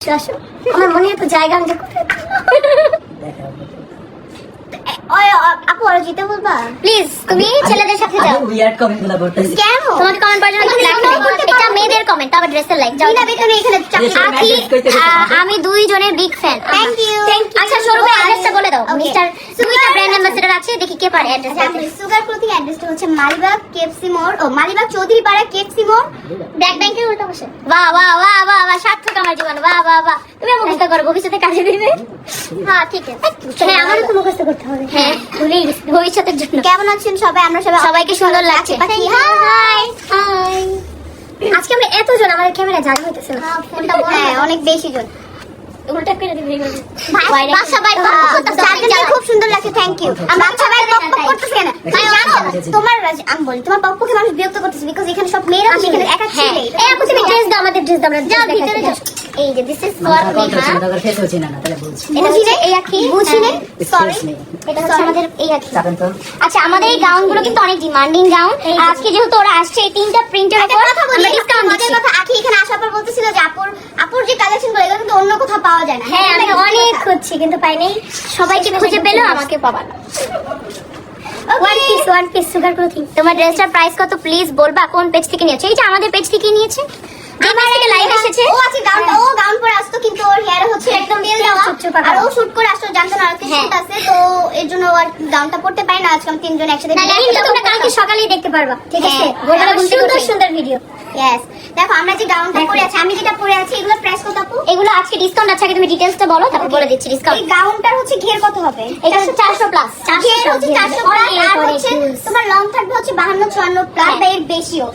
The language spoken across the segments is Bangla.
আমার মনে এত জায়গা আমি যে আপু আর বলবা? প্লিজ তুমি ছেলেদের সাথে যাও। উইয়ার্ড কমেন্টগুলো করতেছি। কেন? তোমাকে কমেন্ট করার জন্য এখানে লাগবে comment করতে এটা মেয়েদের কমেন্ট আবার ড্রেসের লাইক যাও। বিনা বেতনে এখানে আখি message করতে করতে আহ, পারো। আমি দুই জনের বিগ ফ্যান. আচ্ছা সরবে অ্যাড্রেসটা বলে দাও। মিস্টার সুমিতা ব্র্যান্ড অ্যাম্বাসেডর আছে দেখি কে পারে অ্যাড্রেস সুগার ক্লোথিং অ্যাড্রেসটা হচ্ছে মালিবাগ কেএফসি মোড় ও মালিবাগ চৌধুরী পাড়া কেএফসি মোড় ব্যাক ব্যাংকের উল্টো বসে বাহ বাহ বাহ বাহ বাহ সার্থক আমার জীবন। বাহ বাহ বাহ। তুমি মুখস্থ করো ভবিষ্যতে কাজে দিবে। হ্যাঁ ঠিক আছে। হ্যাঁ আমারও তো মুখস্থ করতে হবে। হ্যাঁ ভুলেই গেছি, ভবিষ্যতের জন্য। কেমন আছেন সবাই? আমরা সবাই সবাইকে সুন্দর লাগছে। হাই হাই আজকে আমরা এতজন আমাদের ক্যামেরা জানা হইতেছে। না হ্যাঁ অনেক বেশি জন উল্টা করে দিবি বাইরে- বাসা বাইরে আহ, করতেছে, চারজনকে যাও। খুব সুন্দর লাগছে থ্যাংক ইউ আমার সবাই বক বক কেন? ভাই জানো তোমার আমি বলি তোমার পক্ষকে মানুষ বিরক্ত করতেছে বিকজ এখানে সব মেয়েরা এখানে একা হ্যাঁ। ছেলে এই আপু তুমি ড্রেস দাও আমাদের ড্রেস দাও আমরা যাও ভিতরে যাও। এই যে this is for Miha face হচ্ছে না না তাহলে বলছি। এটা হচ্ছে এই আখি বুঝি। সরি এটা হচ্ছে আমাদের এই আখি চাপেন তো। আচ্ছা আমাদের এই গাউনগুলো কিন্তু অনেক ডিমান্ডিং গাউন। আজকে যেহেতু ওরা আসছে এই তিনটা প্রিন্টের উপর কথা বলি ডিসকাউন্ট দিচ্ছি। কথা আখি এখানে আসার পর বলতেছিল যে আপুর আপুর যে কালেকশনগুলো এগুলো কিন্তু অন্য কোথাও পাওয়া যায় না। হ্যাঁ আমি অনেক খুঁজছি কিন্তু পাই নাই সবাইকে খুঁজে পেলেও আমাকে পাবা না। One piece one piece sugar clothing তোমার ড্রেসটার প্রাইস কত প্লিজ বলবা কোন পেজ থেকে নিয়েছো? এই যে আমাদের পেজ থেকে নিয়েছে। যে থেকে লাইভ এসেছে। ও আছে গাউন ও গাউন পরে আসতো কিন্তু ওর হেয়ার হচ্ছে একদম তেল দেওয়া। চুপ চুপ আর ও শুট করে আসতো জানতো না আজকে। শুট আছে তো এর জন্য আর গাউনটা পড়তে পারে না। আজকে আমি তিনজন একসাথে না কিন্তু তোমরা কালকে সকালেই দেখতে পারবা। ঠিক আছে? সুন্দর সুন্দর ভিডিও ইয়েস দেখো আমরা যে গাউনটা পরে আছি আমি যেটা পরে আছি এগুলো প্রাইস কত আপু। এগুলো আজকে ডিসকাউন্ট আছে আগে তুমি ডিটেইলসটা বলো তারপর বলে দিচ্ছি এই গাউনটার হচ্ছে ঘের কত হবে? এটা 400 প্লাস ঘের হচ্ছে চারশো প্লাস আর হচ্ছে তোমার লং থাকবে হচ্ছে বাহান্ন চুয়ান্ন প্লাস। বা এর বেশিও।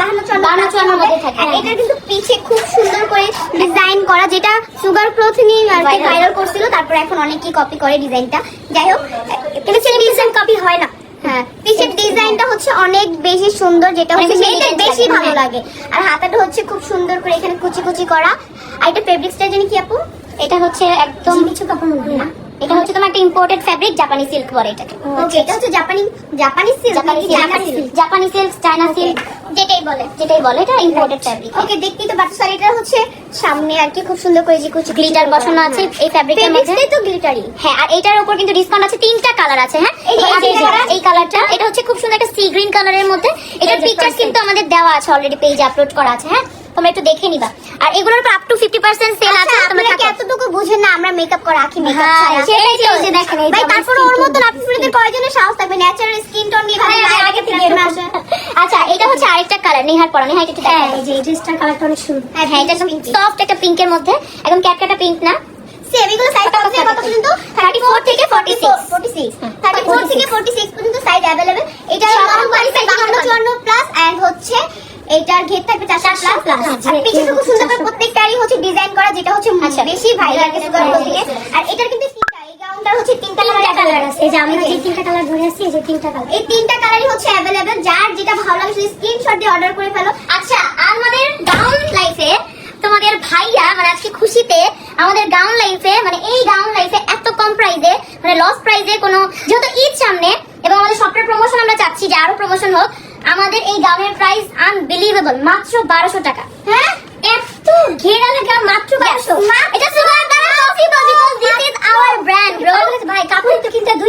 বাহান্ন চুয়ান্ন 52 plus হবে। মধ্যে থাকে, হ্যাঁ। এটা কিন্তু পিছে খুব সুন্দর করে ডিজাইন করা যেটা সুগার ক্লোথিং আর কি ভাইরাল করছিল তারপর এখন অনেকেই কপি করে ডিজাইনটা যাই হোক কিন্তু সেম ডিজাইন কপি হয় না। হ্যাঁ পিছের ডিজাইনটা হচ্ছে অনেক বেশি সুন্দর যেটা হচ্ছে বেশি মেয়েদের বেশি ভালো হ্যাঁ। লাগে। আর হাতাটা হচ্ছে খুব সুন্দর করে এখানে কুচি কুচি করা। আর এটা ফেব্রিক্সটা জানি কি আপু? এটা হচ্ছে একদম কিছু কাপড় না। এটা হচ্ছে তোমার একটা ইম্পোর্টেড ফ্যাব্রিক জাপানি সিল্ক বলে এটাকে। ওকে এটা হচ্ছে জাপানি জাপানি সিল্ক জাপানি সিল্ক জাপানি সিল্ক চায়না সিল্ক যেটাই বলে যেটাই বলে এটা ইম্পোর্টেড ফ্যাব্রিক ওকে দেখতেই তো আর এটা হচ্ছে সামনে আর কি খুব সুন্দর করে যে কুচি গ্লিটার বসানো আছে এই ফ্যাব্রিকের মধ্যে। তো গ্লিটারি হ্যাঁ আর এটার উপর কিন্তু ডিসকাউন্ট আছে তিনটা কালার আছে হ্যাঁ? এই কালারটা এটা হচ্ছে খুব সুন্দর একটা সি গ্রিন কালারের মধ্যে। এটার পিকচার কিন্তু আমাদের দেওয়া আছে অলরেডি পেজে আপলোড করা আছে হ্যাঁ? তোমরা একটু দেখে নিবা। আর এগুলোর উপর আপ টু 50% সেল আছে তোমরা কি এতটুকু বুঝেন না আমরা মেকআপ করা আখি মেকআপ হ্যাঁ, ছাড়া? সেটাই তো, যে দেখেন, ভাই তারপর ওর মতন আপনি ফুলদের কয়জনের সাহস থাকবে ন্যাচারাল স্কিন টোন নিয়ে ভাই হ্যাঁ, আগে থেকে আসে। আচ্ছা এটা হচ্ছে আরেকটা কালার নিহার পরা নিহার একটু হ্যাঁ, দেখো এই যে এই ড্রেসটার কালারটা অনেক সুন্দর হ্যাঁ, হ্যাঁ এটা pink, pink। সফট একটা পিঙ্কের মধ্যে একদম ক্যাটকাটা পিঙ্ক না সেম এগুলো সাইজ কত থেকে কত পর্যন্ত 34 থেকে 46 46 34 থেকে 46 পর্যন্ত সাইজ अवेलेबल এটা লং বাড়ি সাইজ 54 প্লাস এন্ড হচ্ছে এটার ঘের থাকবে 400 প্লাস আর পিছনে খুব সুন্দর করে প্রত্যেকটারই হচ্ছে ডিজাইন করা যেটা হচ্ছে আচ্ছা। বেশি ভাইরাল সুগার থেকে আর এটার কালার আছে এই যে আমরা এই যে যে- তিনটা কালার ধরে আছি এই যে তিনটা কালার এই তিনটা কালারই হচ্ছে अवेलेबल যার যেটা ভালো লাগে সেই স্ক্রিনশট দিয়ে অর্ডার করে ফেলো আচ্ছা আমাদের গাউন লাইফে তোমাদের ভাইয়া মানে আজকে খুশিতে আমাদের গাউন লাইফে মানে এই গাউন লাইফে এত কম প্রাইসে মানে লস প্রাইসে কোনো যেহেতু ঈদ সামনে এবং আমাদের সফটওয়্যার প্রমোশন আমরা চাচ্ছি যে আরো প্রমোশন হোক আমাদের এই গাউনের প্রাইস আনবিলিভেবল মাত্র বারোশো টাকা হ্যাঁ এত ঘেরা লাগা মাত্র বারোশো এটা সুগার দ্বারা possible because this is our brand bro ভাই কাপড় তো কিনতে